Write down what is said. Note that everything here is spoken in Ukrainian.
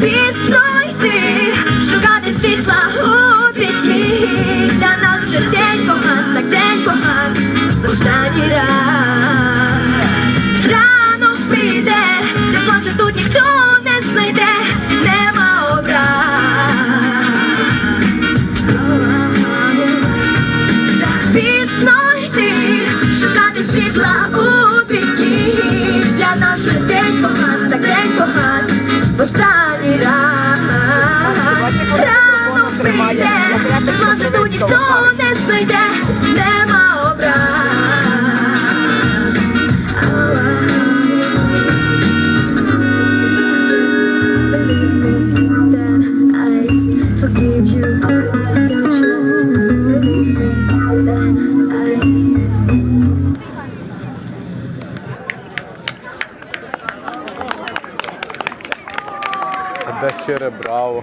Піснуй ти, шукати світла у пітьмі Для нас вже день погас, так день погас Останній раз. Рано прийде, тепло вже тут ніхто не знайде Нема образ. Піснуй ти, шукати світла у пітьмі da cerebral.